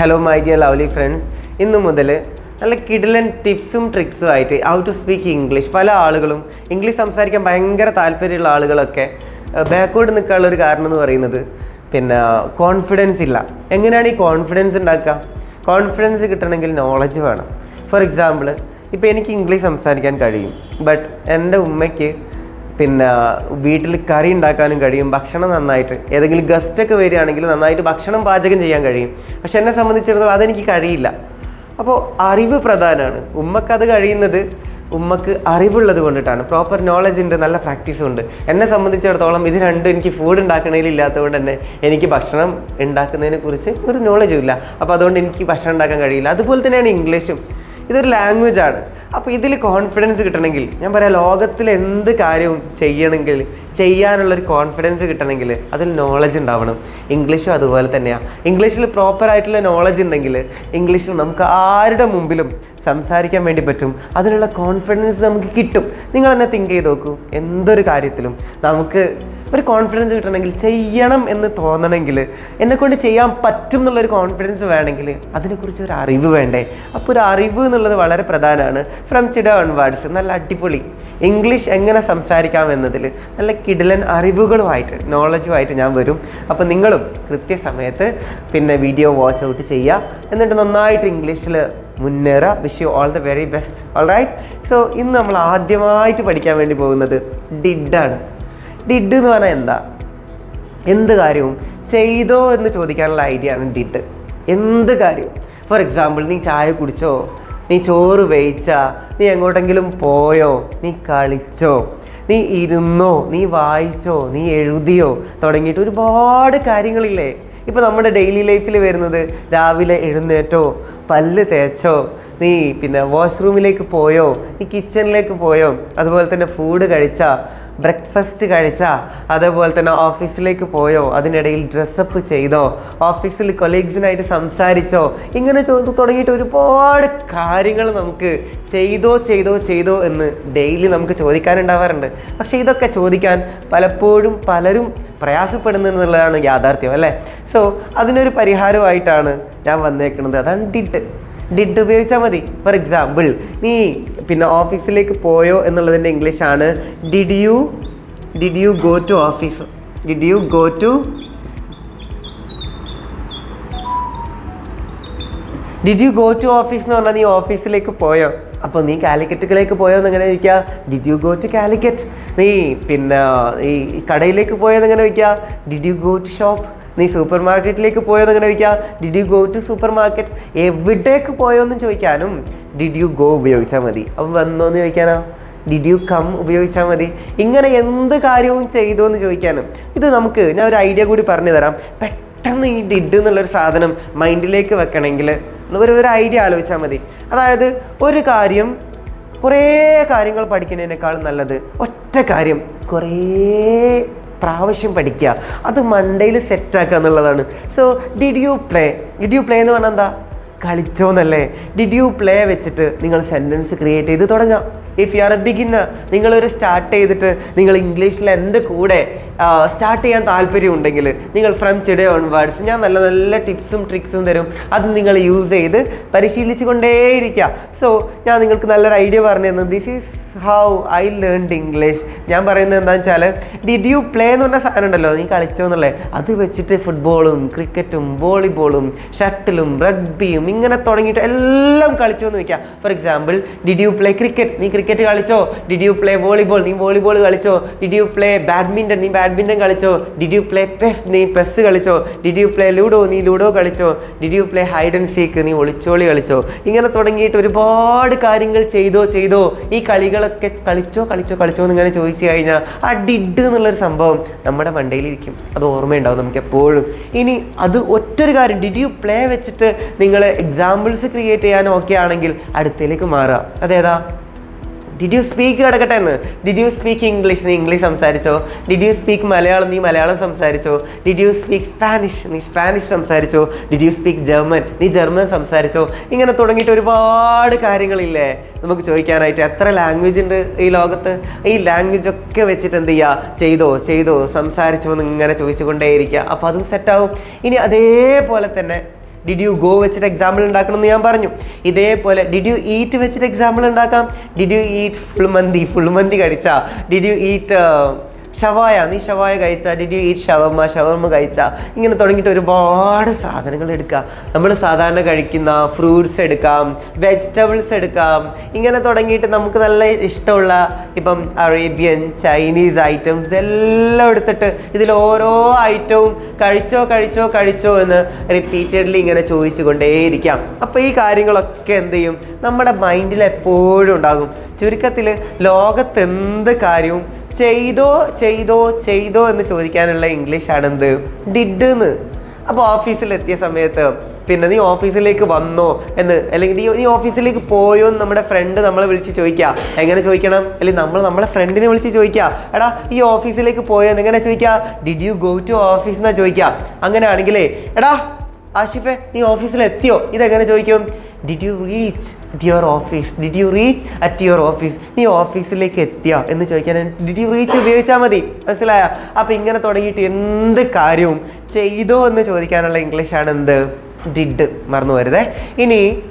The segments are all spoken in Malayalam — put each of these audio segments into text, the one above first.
Hello my dear lovely friends ഇന്നു മുതൽ നല്ല കിടിലൻ ടിപ്സും ട്രിക്സും ആയിട്ട് ഹൗ ടു സ്പീക്ക് ഇംഗ്ലീഷ് പല ആളുകളും ഇംഗ്ലീഷ് സംസാരിക്കാൻ ഭയങ്കര താല്പര്യമുള്ള ആളുകളൊക്കെ ബാക്ക്വേർഡ് നിൽക്കാനുള്ള ഒരു കാരണം എന്ന് പറയുന്നത് പിന്നെ കോൺഫിഡൻസ് ഇല്ല. എങ്ങനെയാണ് ഈ കോൺഫിഡൻസ് ഉണ്ടാക്കുക? കോൺഫിഡൻസ് കിട്ടണമെങ്കിൽ നോളജ് വേണം. ഫോർ എക്സാമ്പിൾ ഇപ്പോൾ എനിക്ക് ഇംഗ്ലീഷ് സംസാരിക്കാൻ കഴിയും. ബട്ട് എന്റെ ഉമ്മയ്ക്ക് പിന്നെ വീട്ടിൽ കറി ഉണ്ടാക്കാനും കഴിയും ഭക്ഷണം നന്നായിട്ട്. ഏതെങ്കിലും ഗസ്റ്റൊക്കെ വരികയാണെങ്കിൽ നന്നായിട്ട് ഭക്ഷണം പാചകം ചെയ്യാൻ കഴിയും. പക്ഷെ എന്നെ സംബന്ധിച്ചിടത്തോളം അതെനിക്ക് കഴിയില്ല. അപ്പോൾ അറിവ് പ്രധാനമാണ് ഉമ്മക്കത് കഴിയുന്നത് ഉമ്മക്ക് അറിവുള്ളത് കൊണ്ടിട്ടാണ്. പ്രോപ്പർ നോളജ് ഉണ്ട് നല്ല പ്രാക്ടീസും ഉണ്ട്. എന്നെ സംബന്ധിച്ചിടത്തോളം ഇത് രണ്ടും എനിക്ക് ഫുഡ് ഉണ്ടാക്കണതിൽ ഇല്ലാത്തതുകൊണ്ട് തന്നെ എനിക്ക് ഭക്ഷണം ഉണ്ടാക്കുന്നതിനെ കുറിച്ച് ഒരു നോളജും ഇല്ല. അപ്പോൾ അതുകൊണ്ട് എനിക്ക് ഭക്ഷണം ഉണ്ടാക്കാൻ കഴിയില്ല. അതുപോലെ തന്നെയാണ് ഇംഗ്ലീഷും. ഇതൊരു ലാംഗ്വേജ് ആണ്. അപ്പോൾ ഇതിൽ കോൺഫിഡൻസ് കിട്ടണമെങ്കിൽ ഞാൻ പറയാം ലോകത്തിൽ എന്ത് കാര്യവും ചെയ്യണമെങ്കിൽ ചെയ്യാനുള്ളൊരു കോൺഫിഡൻസ് കിട്ടണമെങ്കിൽ അതിൽ നോളജ് ഉണ്ടാവണം. ഇംഗ്ലീഷും അതുപോലെ തന്നെയാണ് ഇംഗ്ലീഷിൽ പ്രോപ്പറായിട്ടുള്ള നോളജ് ഉണ്ടെങ്കിൽ ഇംഗ്ലീഷിൽ നമുക്ക് ആരുടെ മുമ്പിലും സംസാരിക്കാൻ വേണ്ടി പറ്റും? അതിനുള്ള കോൺഫിഡൻസ് നമുക്ക് കിട്ടും. നിങ്ങൾ തന്നെ തിങ്ക് ചെയ്ത് നോക്കൂ. എന്തൊരു കാര്യത്തിലും നമുക്ക് ഒരു കോൺഫിഡൻസ് കിട്ടണമെങ്കിൽ ചെയ്യണം എന്ന് തോന്നണമെങ്കിൽ എന്നെക്കൊണ്ട് ചെയ്യാൻ പറ്റും എന്നുള്ളൊരു കോൺഫിഡൻസ് വേണമെങ്കിൽ അതിനെക്കുറിച്ച് ഒരു അറിവ് വേണ്ടേ? അപ്പോൾ ഒരു അറിവ് എന്നുള്ളത് വളരെ പ്രധാനമാണ്. ഫ്രം ചിഡ ഓൺവേർഡ്സ് നല്ല അടിപൊളി. ഇംഗ്ലീഷ് എങ്ങനെ സംസാരിക്കാം എന്നതിൽ നല്ല കിടിലൻ അറിവുകളുമായിട്ട് നോളജുമായിട്ട് ഞാൻ വരും. അപ്പോൾ നിങ്ങളും കൃത്യസമയത്ത് പിന്നെ വീഡിയോ വാച്ച് ഔട്ട് ചെയ്യുക. എന്നിട്ട് നന്നായിട്ട് ഇംഗ്ലീഷിൽ മുന്നേറുക. Wish you all the very best all right so ഇന്ന് നമ്മൾ ആദ്യമായിട്ട് പഠിക്കാൻ വേണ്ടി പോകുന്നത് ഡിഡാണ് ഡിഡ് എന്ന് പറഞ്ഞാൽ എന്താ? എന്ത് കാര്യവും ചെയ്തോ എന്ന് ചോദിക്കാനുള്ള ഐഡിയ ആണ് ഡിഡ്. എന്ത് കാര്യവും. ഫോർ എക്സാമ്പിൾ നീ ചായ കുടിച്ചോ? നീ ചോറ് വേയിച്ച നീ എങ്ങോട്ടെങ്കിലും പോയോ? നീ കളിച്ചോ? നീ ഇരുന്നോ? നീ വായിച്ചോ? നീ എഴുതിയോ? തുടങ്ങിയിട്ട് ഒരുപാട് കാര്യങ്ങളില്ലേ. ഇപ്പോൾ നമ്മുടെ ഡെയിലി ലൈഫിൽ വരുന്നത് രാവിലെ എഴുന്നേറ്റോ? പല്ല് തേച്ചോ? നീ പിന്നെ വാഷ്റൂമിലേക്ക് പോയോ? നീ കിച്ചണിലേക്ക് പോയോ? അതുപോലെ തന്നെ ഫുഡ് കഴിച്ചാ? ബ്രേക്ക്ഫാസ്റ്റ് കഴിച്ചാ അതേപോലെ തന്നെ ഓഫീസിലേക്ക് പോയോ അതിനിടയിൽ ഡ്രസ്സപ്പ് ചെയ്തോ ഓഫീസിൽ കൊളീഗ്സിനായിട്ട് സംസാരിച്ചോ ഇങ്ങനെ ചോദിച്ചു തുടങ്ങിയിട്ട് ഒരുപാട് കാര്യങ്ങൾ നമുക്ക് ചെയ്തോ ചെയ്തോ ചെയ്തോ എന്ന് ഡെയിലി നമുക്ക് ചോദിക്കാനുണ്ടാവാറുണ്ട്. പക്ഷേ ഇതൊക്കെ ചോദിക്കാൻ പലപ്പോഴും പലരും പ്രയാസപ്പെടുന്നു എന്നുള്ളതാണ് യാഥാർത്ഥ്യം അല്ലേ? സോ അതിനൊരു പരിഹാരമായിട്ടാണ് ഞാൻ വന്നേക്കുന്നത്. അതാണ് ഡിഡ് ഡിഡ് ഉപയോഗിച്ചാൽ മതി. ഫോർ എക്സാമ്പിൾ നീ പിന്നെ ഓഫീസിലേക്ക് പോയോ എന്നുള്ളതിന്റെ ഇംഗ്ലീഷാണ് did you did you go to office did you go to did you go to office എന്ന് പറഞ്ഞാൽ നീ ഓഫീസിലേക്ക് പോയോ? അപ്പോൾ നീ കാലിക്കറ്റുകളിലേക്ക് പോയോ എങ്ങനെ ചോദിക്കുക did you go to Calicut നീ പിന്നെ ഈ കടയിലേക്ക് പോയോ എങ്ങനെ ചോദിക്കുക did you go to shop നീ സൂപ്പർ മാർക്കറ്റിലേക്ക് പോയോന്ന് എങ്ങനെ ചോദിക്കുക did you go to supermarket എവിടേക്ക് പോയോന്ന് ചോദിക്കാനും ഡിഡ് യു ഗോ ഉപയോഗിച്ചാൽ മതി. അപ്പം വന്നോന്ന് ചോദിക്കാനോ? ഡിഡ് യു കം ഉപയോഗിച്ചാൽ മതി. ഇങ്ങനെ എന്ത് കാര്യവും ചെയ്തു എന്ന് ചോദിക്കാനും. ഇത് നമുക്ക് ഞാൻ ഒരു ഐഡിയ കൂടി പറഞ്ഞു തരാം. പെട്ടെന്ന് ഈ ഡിഡ് എന്നുള്ളൊരു സാധനം മൈൻഡിലേക്ക് വെക്കണമെങ്കിൽ ഒരു ഒരു ഐഡിയ ആലോചിച്ചാൽ മതി. അതായത് ഒരു കാര്യം കുറേ കാര്യങ്ങൾ പഠിക്കുന്നതിനേക്കാളും നല്ലത് ഒറ്റ കാര്യം കുറേ പ്രാവശ്യം പഠിക്കുക. അത് മണ്ടയിൽ സെറ്റാക്കുക എന്നുള്ളതാണ്. So did you play did you play എന്ന് പറഞ്ഞാൽ എന്താ? കളിച്ചോന്നല്ലേ? ഡിഡ് യു പ്ലേ വെച്ചിട്ട് നിങ്ങൾ സെന്റൻസ് ക്രിയേറ്റ് ചെയ്ത് തുടങ്ങാം. If you are a beginner നിങ്ങളൊരു സ്റ്റാർട്ട് ചെയ്തിട്ട് നിങ്ങൾ ഇംഗ്ലീഷിൽ എന്റെ കൂടെ സ്റ്റാർട്ട് ചെയ്യാൻ താല്പര്യമുണ്ടെങ്കിൽ നിങ്ങൾ ഫ്രം ടുഡേ ഓൺവേർഡ്സ് ഞാൻ നല്ല നല്ല ടിപ്സും ട്രിക്സും തരും. അത് നിങ്ങൾ യൂസ് ചെയ്ത് പരിശീലിച്ചു കൊണ്ടേയിരിക്കുക സോ ഞാൻ നിങ്ങൾക്ക് നല്ലൊരു ഐഡിയ പറഞ്ഞു തന്നു this is how I learned English ഞാൻ പറയുന്നത് എന്താണെന്ന് വെച്ചാൽ ഡിഡ് യു പ്ലേ എന്ന് പറഞ്ഞ സാധനം ഉണ്ടല്ലോ നീ കളിച്ചോ എന്നുള്ളത് അത് വെച്ചിട്ട് ഫുട്ബോളും ക്രിക്കറ്റും വോളിബോളും ഷട്ടിലും റഗ്ബിയും ഇങ്ങനെ തുടങ്ങിയിട്ട് എല്ലാം കളിച്ചോ എന്ന് വെക്കാം for example did you play cricket നീ ക്രിക്കറ്റ് കളിച്ചോ? ഡിഡ് യു പ്ലേ വോളിബോൾ നീ വോളിബോൾ കളിച്ചോ? ഡിഡ് യു പ്ലേ ബാഡ്മിന്റൺ നീ ബാഡ്മിന്റൺ കളിച്ചോ? ഡിഡ് യു പ്ലേ പെസ് നീ പെസ് കളിച്ചോ? ഡിഡ് യു പ്ലേ ലൂഡോ നീ ലൂഡോ കളിച്ചോ? Did you play hide and seek നീ ഒളിച്ചോളി കളിച്ചോ? ഇങ്ങനെ തുടങ്ങിയിട്ട് ഒരുപാട് കാര്യങ്ങൾ ചെയ്തോ ചെയ്തോ. ഈ കളികളൊക്കെ കളിച്ചോ കളിച്ചോ കളിച്ചോ എന്ന് ഇങ്ങനെ ചോദിച്ചു കഴിഞ്ഞാൽ ആ ഡിഡ് എന്നുള്ളൊരു സംഭവം നമ്മുടെ മണ്ടയിലിരിക്കും അത് ഓർമ്മയുണ്ടാവും നമുക്ക് എപ്പോഴും ഇനി അത് ഒറ്റൊരു കാര്യം. ഡിഡ് യു പ്ലേ വെച്ചിട്ട് നിങ്ങൾ എക്സാമ്പിൾസ് ക്രിയേറ്റ് ചെയ്യാൻ ഓക്കെ ആണെങ്കിൽ അടുത്തേക്ക് മാറുക അതേതാ? ഡിഡ് യു സ്പീക്ക് കിടക്കട്ടെ എന്ന്? ഡിഡ് യു സ്പീക്ക് ഇംഗ്ലീഷ് നീ ഇംഗ്ലീഷ് സംസാരിച്ചോ? Did you speak Malayalam? നീ മലയാളം സംസാരിച്ചോ? ഡിഡ് യു സ്പീക്ക് സ്പാനിഷ് നീ സ്പാനിഷ് സംസാരിച്ചോ? ഡിഡ് യു സ്പീക്ക് ജർമ്മൻ നീ ജർമ്മൻ സംസാരിച്ചോ? ഇങ്ങനെ തുടങ്ങിയിട്ട് ഒരുപാട് കാര്യങ്ങളില്ലേ? നമുക്ക് ചോദിക്കാനായിട്ട് എത്ര ലാംഗ്വേജ് ഉണ്ട് ഈ ലോകത്ത്? ഈ ലാംഗ്വേജ് ഒക്കെ വെച്ചിട്ട് എന്ത് ചെയ്യുക ചെയ്തോ? ചെയ്തോ? സംസാരിച്ചോ എന്ന് ഇങ്ങനെ ചോദിച്ചു കൊണ്ടേയിരിക്കുക അപ്പോൾ അതും സെറ്റാവും ഇനി അതേപോലെ തന്നെ ഡിഡ് യു ഗോ വെച്ചിട്ട് എക്സാമ്പിൾ ഉണ്ടാക്കണം എന്ന് ഞാൻ പറഞ്ഞു. ഇതേപോലെ ഡിഡ് യു ഈറ്റ് വെച്ചിട്ട് എക്സാമ്പിൾ ഉണ്ടാക്കാം? Did you eat full mandi? Full mandi കഴിച്ചാ? ഡിഡ് യു ഈറ്റ് ഷവായ നീ ഷവായ കഴിച്ച? Did you eat shawarma? Shawarma കഴിച്ച? ഇങ്ങനെ തുടങ്ങിയിട്ട് ഒരുപാട് സാധനങ്ങൾ എടുക്കുക നമ്മൾ സാധാരണ കഴിക്കുന്ന ഫ്രൂട്ട്സ് എടുക്കാം വെജിറ്റബിൾസ് എടുക്കാം. ഇങ്ങനെ തുടങ്ങിയിട്ട് നമുക്ക് നല്ല ഇഷ്ടമുള്ള ഇപ്പം അറേബ്യൻ ചൈനീസ് ഐറ്റംസ് എല്ലാം എടുത്തിട്ട് ഇതിൽ ഓരോ ഐറ്റവും കഴിച്ചോ കഴിച്ചോ കഴിച്ചോ എന്ന് റിപ്പീറ്റഡ്ലി ഇങ്ങനെ ചോദിച്ചു കൊണ്ടേയിരിക്കാം അപ്പോൾ ഈ കാര്യങ്ങളൊക്കെ എന്ത് ചെയ്യും? നമ്മുടെ മൈൻഡിൽ എപ്പോഴും ഉണ്ടാകും. ചുരുക്കത്തിൽ ലോകത്തെന്ത് കാര്യവും ചെയ്തോ ചെയ്തോ ചെയ്തോ എന്ന് ചോദിക്കാനുള്ള ഇംഗ്ലീഷാണ് എന്ത് ഡിഡ് എന്ന് അപ്പോൾ ഓഫീസിലെത്തിയ സമയത്ത് പിന്നെ നീ ഓഫീസിലേക്ക് വന്നോ എന്ന് അല്ലെങ്കിൽ നീ നീ ഓഫീസിലേക്ക് പോയോ എന്ന് നമ്മുടെ ഫ്രണ്ട് നമ്മളെ വിളിച്ച് ചോദിക്കുക എങ്ങനെ ചോദിക്കണം? അല്ലെങ്കിൽ നമ്മൾ നമ്മളെ ഫ്രണ്ടിനെ വിളിച്ച് ചോദിക്കുക എടാ ഈ ഓഫീസിലേക്ക് പോയോ എന്ന് എങ്ങനെ ചോദിക്കുക did you go to office എന്നാ ചോദിക്കുക അങ്ങനെയാണെങ്കിലേ എടാ ആഷിഫെ നീ ഓഫീസിൽ എത്തിയോ ഇതെങ്ങനെ ചോദിക്കും? Did you reach at your office did you reach at your office നീ ഓഫീസിലേക്ക് എത്തിയോ? എന്ന് ചോദിക്കാൻ ഡിഡ് യു റീച്ച് ഉപയോഗിച്ചാൽ മതി. മനസ്സിലായ? അപ്പം ഇങ്ങനെ തുടങ്ങിയിട്ട് എന്ത് കാര്യവും ചെയ്തോ എന്ന് ചോദിക്കാനുള്ള ഇംഗ്ലീഷാണ് എന്ത്? ഡിഡ് മറന്നു വരുതേ ഇനി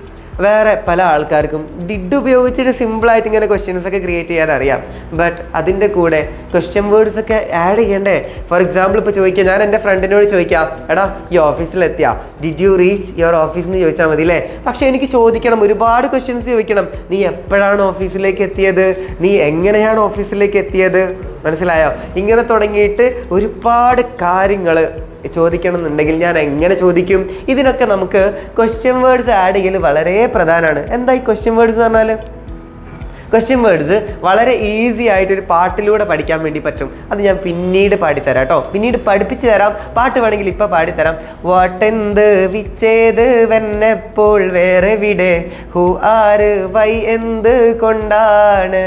വേറെ പല ആൾക്കാർക്കും ഡിഡ് ഉപയോഗിച്ചിട്ട് സിമ്പിളായിട്ട് ഇങ്ങനെ ക്വസ്റ്റ്യൻസ് ഒക്കെ ക്രിയേറ്റ് ചെയ്യാൻ അറിയാം. ബട്ട് അതിന്റെ കൂടെ ക്വസ്റ്റ്യൻ വേർഡ്സ് ഒക്കെ ആഡ് ചെയ്യണ്ടേ? ഫോർ എക്സാമ്പിൾ ഇപ്പോൾ ചോദിക്കുക ഞാൻ എന്റെ ഫ്രണ്ടിനോട് ചോദിക്കാം എടാ ഈ ഓഫീസിലെത്തിയ did you reach your office എന്ന് ചോദിച്ചാൽ മതി അല്ലേ പക്ഷേ എനിക്ക് ചോദിക്കണം ഒരുപാട് ക്വസ്റ്റ്യൻസ് ചോദിക്കണം. നീ എപ്പോഴാണ് ഓഫീസിലേക്ക് എത്തിയത്? നീ എങ്ങനെയാണ് ഓഫീസിലേക്ക് എത്തിയത്? മനസ്സിലായോ? ഇങ്ങനെ തുടങ്ങിയിട്ട് ഒരുപാട് കാര്യങ്ങൾ ചോദിക്കണം എന്നുണ്ടെങ്കിൽ ഞാൻ എങ്ങനെ ചോദിക്കും? ഇതിനൊക്കെ നമുക്ക് ക്വസ്റ്റ്യൻ വേർഡ്സ് ആഡ് ചെയ്യൽ വളരെ പ്രധാനമാണ്. എന്താ ഈ ക്വസ്റ്റ്യൻ വേർഡ്സ് എന്ന് പറഞ്ഞാൽ ക്വസ്റ്റ്യൻ വേർഡ്സ് വളരെ ഈസി ആയിട്ട് ഒരു പാട്ടിലൂടെ പഠിക്കാൻ വേണ്ടി പറ്റും. അത് ഞാൻ പിന്നീട് പാടിത്തരാം കേട്ടോ. പിന്നീട് പഠിപ്പിച്ചു തരാം. പാട്ട് വേണമെങ്കിൽ ഇപ്പം പാടിത്തരാം. വാട്ടെന്ത് വിച്ചേത് വെന്നെപ്പോൾ വേറെ വിടെ? ഹു ആര് വൈ എന്ത് കൊണ്ടാണ്?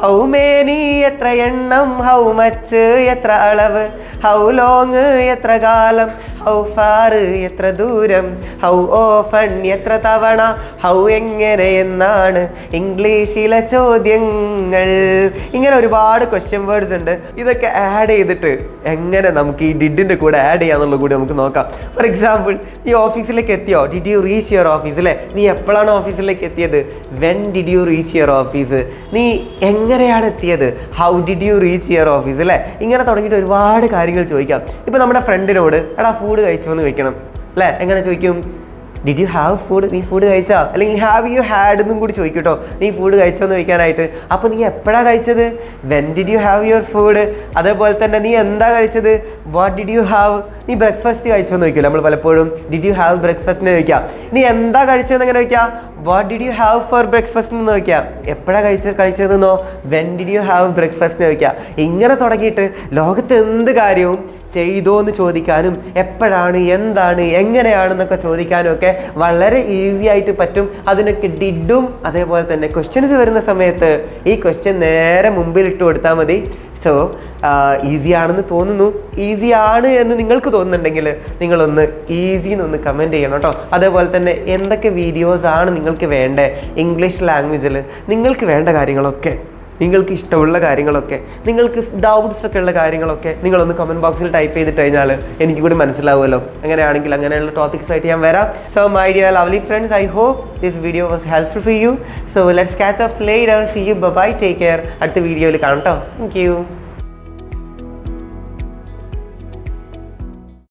ഹൗ മേനി എത്ര എണ്ണം? ഹൗ മച്ച് എത്ര അളവ്? ഹൗ ലോങ് എത്ര കാലം? ഹൗ ഫാർ എത്ര ദൂരം? ഹൗ ഓഫൺ എത്ര തവണ? ഹൗ എങ്ങനെ എന്നാണ് ഇംഗ്ലീഷിലെ ചോദ്യങ്ങൾ. ഇങ്ങനെ ഒരുപാട് ക്വസ്റ്റ്യൻ വേർഡ്സ് ഉണ്ട്. ഇതൊക്കെ ആഡ് ചെയ്തിട്ട് എങ്ങനെ നമുക്ക് ഈ ഡിഡിന്റെ കൂടെ ആഡ് ചെയ്യാന്നുള്ളത് കൂടി നമുക്ക് നോക്കാം. ഫോർ എക്സാമ്പിൾ ഈ ഓഫീസിലേക്ക് എത്തിയോ? Did you reach your office അല്ലേ നീ എപ്പോഴാണ് ഓഫീസിലേക്ക് എത്തിയത്? When did you reach your office നീ എങ്ങനെയാണ് എത്തിയത്? How did you reach your office അല്ലേ ഇങ്ങനെ തുടങ്ങിയിട്ട് ഒരുപാട് കാര്യങ്ങൾ ചോദിക്കാം. ഇപ്പം നമ്മുടെ ഫ്രണ്ടിനോട് എടാ ഫുഡ് കഴിച്ചു എന്ന് ചോദിക്കണം. അല്ലേ എങ്ങനെ ചോദിക്കും? ഡിഡ് യു ഹാവ് ഫുഡ് നീ ഫുഡ് കഴിച്ചോ? അല്ലെങ്കിൽ ഹാവ് യു ഹാഡ് എന്നും കൂടി ചോദിക്കട്ടോ. നീ ഫുഡ് കഴിച്ചോ എന്ന് ചോദിക്കാനായിട്ട്. അപ്പോൾ നീ എപ്പോഴാണ് കഴിച്ചത്? When did you have your food അതേപോലെ തന്നെ നീ എന്താ കഴിച്ചത്? വാട്ട് ഡിഡ് യു ഹാവ് നീ ബ്രേക്ക്ഫാസ്റ്റ് കഴിച്ചോ എന്ന് ചോദിക്കില്ല നമ്മൾ പലപ്പോഴും. ഡിഡ് യു ഹാവ് ബ്രേക്ക്ഫാസ്റ്റ് എന്ന് ചോദിക്കാം. നീ എന്താ കഴിച്ചതെന്ന് എങ്ങനെ ചോദിക്കാം? What did you have for breakfast എന്ന് ചോദിക്കാം. എപ്പോഴാണ് കഴിച്ച കഴിച്ചതെന്നോ? When did you have breakfast എന്ന് ചോദിക്കാം. ഇങ്ങനെ തുടങ്ങിയിട്ട് ലോകത്ത് എന്ത് കാര്യവും ചെയ്തോ എന്ന് ചോദിക്കാനും എപ്പോഴാണ് എന്താണ് എങ്ങനെയാണെന്നൊക്കെ ചോദിക്കാനും ഒക്കെ വളരെ ഈസി ആയിട്ട് പറ്റും. അതിനൊക്കെ ഡിഡും അതേപോലെ തന്നെ ക്വസ്റ്റ്യൻസ് വരുന്ന സമയത്ത് ഈ ക്വസ്റ്റ്യൻ നേരെ മുമ്പിൽ ഇട്ട് കൊടുത്താൽ മതി. സോ ഈസി ആണെന്ന് തോന്നുന്നു. ഈസി ആണ് എന്ന് നിങ്ങൾക്ക് തോന്നുന്നുണ്ടെങ്കിൽ നിങ്ങളൊന്ന് ഈസി എന്നൊന്ന് കമന്റ് ചെയ്യണം കേട്ടോ. അതേപോലെ തന്നെ എന്തൊക്കെ വീഡിയോസ് ആണ് നിങ്ങൾക്ക് വേണ്ടേ ഇംഗ്ലീഷ് ലാംഗ്വേജിൽ നിങ്ങൾക്ക് വേണ്ട കാര്യങ്ങളൊക്കെ നിങ്ങൾക്ക് ഇഷ്ടമുള്ള കാര്യങ്ങളൊക്കെ നിങ്ങൾക്ക് ഡൗട്ട്സ് ഒക്കെ ഉള്ള കാര്യങ്ങളൊക്കെ നിങ്ങളൊന്ന് കമന്റ് ബോക്സിൽ ടൈപ്പ് ചെയ്തിട്ട് കഴിഞ്ഞാൽ എനിക്ക് കൂടി മനസ്സിലാവുമല്ലോ. അങ്ങനെയാണെങ്കിൽ അങ്ങനെയുള്ള ടോപ്പിക്സ് ആയിട്ട് ഞാൻ വരാം. So my dear lovely friends I hope this video was helpful for you so let's catch up later see you bye take care അടുത്ത വീഡിയോയിൽ കാണാം കേട്ടോ താങ്ക് യു